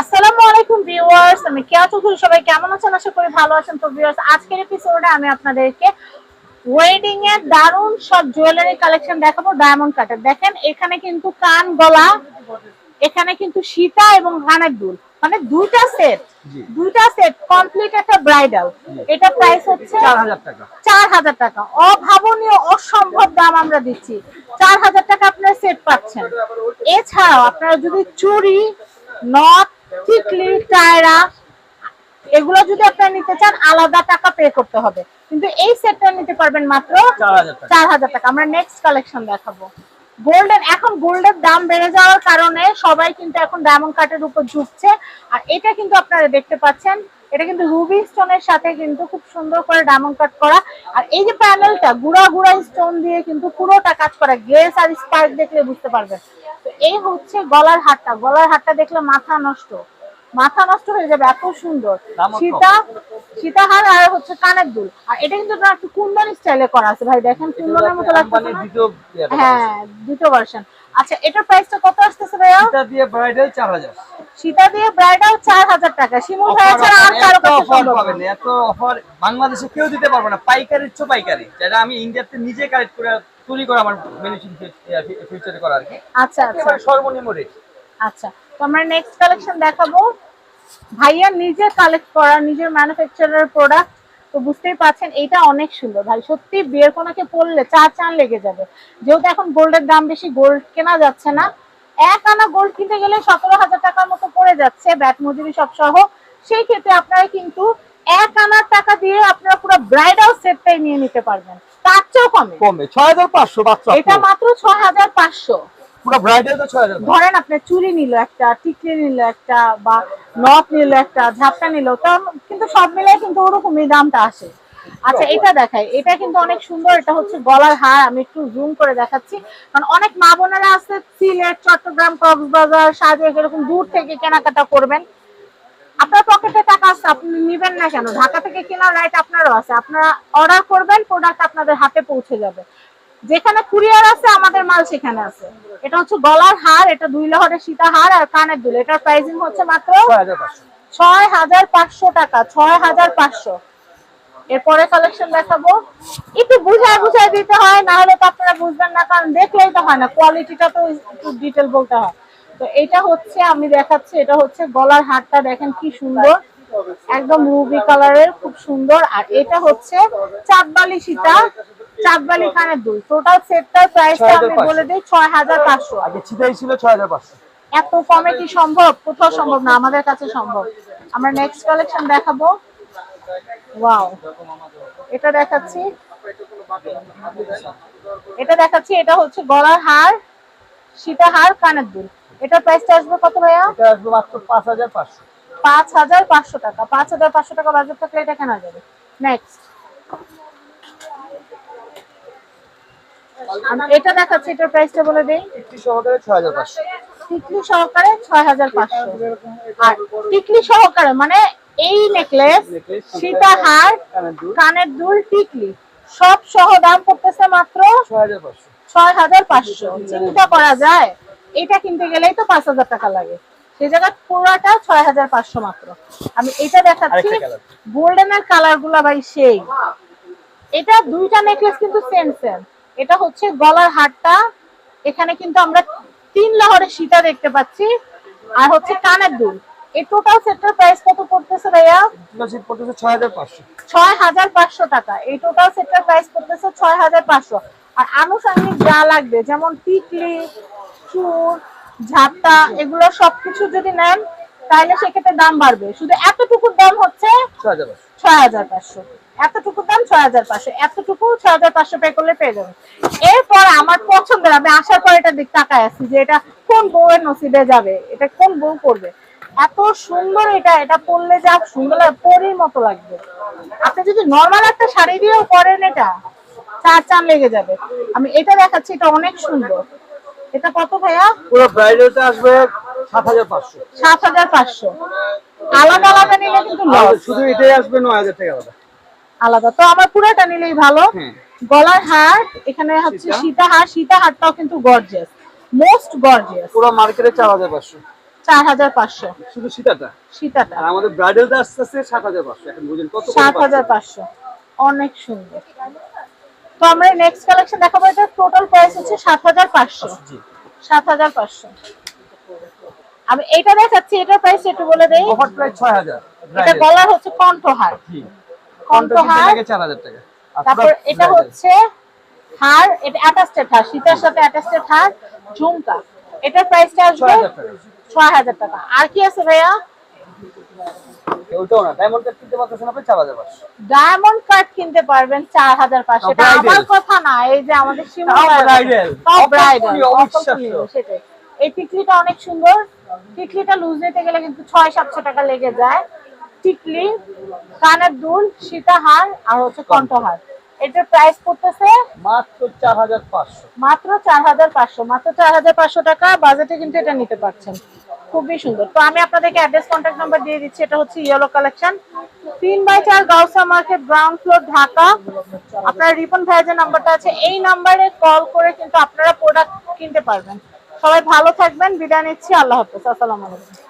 আসসালামু আলাইকুম ভিউয়ার্স আমি কেয়া চৌধুরী সবাই কেমন আছেন? আশা করি ভালো আছেন। তো ভিউয়ার্স আজকের এপিসোডে আমি আপনাদেরকে ওয়েডিং এর দারুণ সব জুয়েলারি কালেকশন দেখাবো ডায়মন্ড কাটের দেখেন এখানে কিন্তু কান গলা এখানে কিন্তু সীতা এবং কানের দুল। মানে দুইটা সেট দুইটা সেট কমপ্লিট একটা ব্রাইডাল এটা প্রাইস হচ্ছে চার হাজার টাকা। চার অভাবনীয় অসম্ভব দাম আমরা দিচ্ছি। চার হাজার টাকা আপনারা সেট পাচ্ছেন। এছাড়াও আপনারা যদি চুড়ি নথ টিকলি টায়রা এগুলো যদি আপনারা নিতে চান আলাদা টাকা পে করতে হবে। কিন্তু এই সেটটা নিতে পারবেন মাত্র চার হাজার টাকা। আমরা নেক্সট কালেকশন দেখাবো। গোল্ডেন এখন গোল্ডের দাম বেড়ে যাওয়ার কারণে সবাই কিন্তু এখন ডায়মন্ড কাটের উপর ঝুঁকছে। আর এটা কিন্তু আপনারা দেখতে পাচ্ছেন এটা কিন্তু রুবি স্টোনের সাথে কিন্তু খুব সুন্দর করে ডায়মন্ড কাট করা। আর এই যে প্যানেলটা গুড়া গুড়া স্টোন দিয়ে কিন্তু পুরোটা কাজ করা গ্লেস আর স্পার্ক দেখলে বুঝতে পারবেন। তো এই হচ্ছে গলার হারটা গলার হারটা দেখলে মাথা নষ্ট। মাথা নষ্ট হয়ে যাবে এত সুন্দর। সীতা সীতাহার আর হচ্ছে কানের দুল। আর এটা কিন্তু একটু কুন্দন স্টাইলে করা আছে। ভাই দেখেন কুন্দনের মতো লাগছে কোম্পানির না? দ্বিতীয় ইয়েটা হ্যাঁ দুটো ভার্সন আচ্ছা এটার প্রাইসটা কত আসতেছে ভাইয়া? এটা দিয়ে ব্রাইডাল চার হাজার। সীতা দিয়ে ব্রাইডাল চার হাজার টাকা। শিমুল ভাইয়া ছাড়া আর কারও কাছে সম্ভব পাবেন না। এত অফার বাংলাদেশে কেউ দিতে পারবে না। পাইকারির চেয়ে পাইকারি। যেটা আমি ইন্ডিয়াতে নিজে কালেক্ট করে তৈরি করে আমার মেডিসিন ফিউচারে করা আর কি। আচ্ছা আচ্ছা। সর্বনিম্ন রেট আচ্ছা তো আমরা নেক্সট কালেকশন দেখাবো। ভাইয়া নিজে কালেক্ট করা নিজের ম্যানুফ্যাকচারার প্রোডাক্ট তো বুঝতেই পারছেন এটা অনেক সুন্দর ভাই। সত্যি বিয়ের কোনাকে পড়লে চা চান লেগে যাবে। যেহেতু এখন গোল্ডের দাম বেশি গোল্ড কেনা যাচ্ছে না। এক আনা গোল্ড কিনতে গেলে সতেরো হাজার টাকার মতো পড়ে যাচ্ছে ব্যাট মজুরি সব সহ। সেই ক্ষেত্রে আপনারা কিন্তু এক আনার টাকা দিয়ে আপনারা পুরো ব্রাইডাল সেটটাই নিয়ে নিতে পারবেন। তার চেয়েও কমে। কমে। ছয় হাজার পাঁচশো এটা মাত্র ছয় হাজার পাঁচশো। পুরো ব্রাইডাল তো ছয় হাজার ধরেন আপনি চুড়ি নিল একটা টিকলি নিল একটা বা নথ নিল একটা ঝাপটা নিল তো কিন্তু সব মিলে কিন্তু ওরকমই দামটা আসে। আচ্ছা এটা দেখাই। এটা কিন্তু অনেক সুন্দর এটা হচ্ছে গলার হার আমি একটু জুম করে দেখাচ্ছি। কারণ অনেক মা বোনেরা আছে সিলেট চট্টগ্রাম কক্সবাজার সাজেক এরকম দূর থেকে কেনাকাটা করবেন। আপনার পকেটে টাকা আছে আপনি নিবেন না কেন? ঢাকা থেকে কেনার রাইট আপনারও আছে। আপনারা অর্ডার করবেন প্রোডাক্ট আপনাদের হাতে পৌঁছে যাবে। যেখানে কুরিয়ার আছে, আমাদের মাল সেখানে আছে। এটা হচ্ছে গলার হার, এটা দুই লহরের সীতা হার আর কানের দুল। এটার প্রাইসিং হচ্ছে মাত্র ছয় হাজার পাঁচশো টাকা, ছয় হাজার পাঁচশো। এরপরে কালেকশন দেখাবো। একটু বুঝায় বুঝায় দিতে হয়, না হলে তো আপনারা বুঝবেন না, কারণ দেখলেই তো হয় না কোয়ালিটিটা তো একটু ডিটেল বলতে হয়। তো এটা হচ্ছে, আমি দেখাচ্ছি, এটা হচ্ছে গলার হারটা, দেখেন কি সুন্দর। একদম রুবি কালারের খুব সুন্দর। আর এটা হচ্ছে চাঁদবালি সীতা চাঁদবালি কানের দুল টোটাল সেটটার প্রাইসটা আমি বলে দিই ছয় হাজার পাঁচশো। আগে ছিটাই ছিল ছয় হাজার পাঁচশো। এত কমে কি সম্ভব? কোথাও সম্ভব না আমাদের কাছে সম্ভব। আমরা নেক্সট কালেকশন দেখাবো। ওয়াও এটা দেখাচ্ছি। এটা দেখাচ্ছি এটা হচ্ছে গলার হার সীতা হার কানের দুল। এটা প্রাইসটা আসবে কত ভাইয়া? এটা আসবে মাত্র পাঁচ হাজার পাঁচশো। পাঁচ হাজার পাঁচশো টাকা। পাঁচ হাজার পাঁচশো টাকা বাজার থাকলে এটা কেনা যাবে। নেক্সট এটা দেখাচ্ছি এটার প্রাইসটা বলে দেই। একটি সহকারে ছয় হাজার পাঁচশো। টিকলি সহকারে ছয় হাজার পাঁচশো। আর টিকলি সহকারে মানে এই নেকলেস সীতাহার কানের দুল। টিকলি সব সহ দাম পড়তেছে মাত্র ছয় হাজার পাঁচশো। ছয় হাজার পাঁচশো। চিন্তা করা যায় এটা কিনতে গেলেই তো পাঁচ হাজার টাকা লাগে। সেই জায়গায় পুরাটা ছয় হাজার পাঁচশো মাত্র। আমি এটা দেখাচ্ছি। গোল্ডেনের কালারগুলা ভাই সেই। এটা দুইটা নেকলেস কিন্তু সেম সেম এটা হচ্ছে গলার হারটা। এখানে কিন্তু আমরা তিন লহরের সীতা দেখতে পাচ্ছি। আর হচ্ছে কানের দুল। এই টোটাল সেটটার প্রাইস কত পড়তেছে ভাইয়া? ডিপোজিট পড়তেছে ছয় হাজার পাঁচশো। ছয় হাজার পাঁচশো টাকা। এই টোটাল সেটটার প্রাইস পড়তেছে ছয় হাজার পাঁচশো। আর আনুষঙ্গিক যা লাগবে যেমন টিকলি চুর ঝাপটা এগুলো সবকিছু যদি নেন তাহলে সেক্ষেত্রে দাম বাড়বে। শুধু এতটুকুর দাম হচ্ছে ছয় হাজার পাঁচশো। ছয় হাজার পাঁচশো। এতটুকু দাম ছয় হাজার পাঁচশো। এতটুকু ছয় হাজার পাঁচশো পে করলে পেয়ে যাবেন। এরপর আমার পছন্দের, আমি আসার পর এটা দিক তাকায় আছি যে এটা কোন বউয়ের নসিবে যাবে, এটা কোন বউ করবে। এত সুন্দর এটা এটা পরলে যা সুন্দর পরির মতো লাগবে। আপনি যদি নর্মাল একটা শাড়ি দিয়েও পরেন এটা, চার চান লেগে যাবে। আমি এটা দেখাচ্ছি, এটা অনেক সুন্দর। এটা কত ভাইয়া? পুরো আসবে সাত হাজার পাঁচশো। সাত হাজার পাঁচশো। আলাদা আলাদা নিলে কিন্তু শুধু এটাই আসবে নয় হাজার টাকা আলাদা। আলাদা। তো আমার পুরোটা নিলেই ভালো। গলার হার এখানে হচ্ছে সীতা। সীতা সীতা হারটাও কিন্তু গর্জিয়াস মোস্ট গর্জিয়াস পুরো মার্কেটে চার হাজার পাঁচশো। চার হাজার পাঁচশো। শুধু সীতাটা? সীতাটা। আর আমাদের ব্রাইডালটা আসতে আসছে সাত হাজার পাঁচশো। এখন বুঝেন কত সাত হাজার পাঁচশো। অনেক সুন্দর। তো আমরা নেক্সট কালেকশন দেখাবো। এটা টোটাল প্রাইস হচ্ছে সাত হাজার পাঁচশো। সাত হাজার পাঁচশো। আমি এইটা দেখাচ্ছি এটার প্রাইস একটু বলে দেই। অফার প্রাইস ছয় হাজার এটা গলার হচ্ছে কণ্ঠহার। জি। কণ্ঠহার। লাগে চার হাজার টাকা। আর তারপর এটা হচ্ছে হার এটা অ্যাটাস্টেড হার শীতের সাথে অ্যাটাস্টেড হার ঝুমকা। এটার প্রাইসটা আসবে ছয় হাজার টাকা। আর কি আছে ভাইয়া? ওইটাও না ডায়মন্ড কাট কিনতে পারতেছেন আপনি চার হাজার পাঁচশো। ডায়মন্ড কাট কিনতে পারবেন চার হাজার পাঁচশো এটা আমার কথা না এই যে আমাদের সীমা ব্রাইডাল সেটাই। এই টিকলিটা অনেক সুন্দর। টিকলিটা লুজ নিতে গেলে কিন্তু ছয় সাতশো টাকা লেগে যায়। টিকলি কানের দুল সীতাহার আর হচ্ছে কণ্ঠহার। এটার প্রাইস পড়তেছে মাত্র চার হাজার পাঁচশো। মাত্র চার হাজার পাঁচশো মাত্র চার হাজার পাঁচশো টাকা। বাজেটে কিন্তু এটা নিতে পারছেন। খুবই সুন্দর। তো আমি আপনাদেরকে অ্যাড্রেস কন্ট্যাক্ট নাম্বার দিয়ে দিচ্ছি। এটা হচ্ছে ইয়েলো কালেকশন তিন বাই চার Gausia market ground floor Dhaka. আপনার রিপন ভাইয়ের নাম্বারটা আছে এই নাম্বারে কল করে কিন্তু আপনারা প্রোডাক্ট কিনতে পারবেন। সবাই ভালো থাকবেন বিদায় নিচ্ছি আল্লাহ হাফেজ আসসালামু আলাইকুম।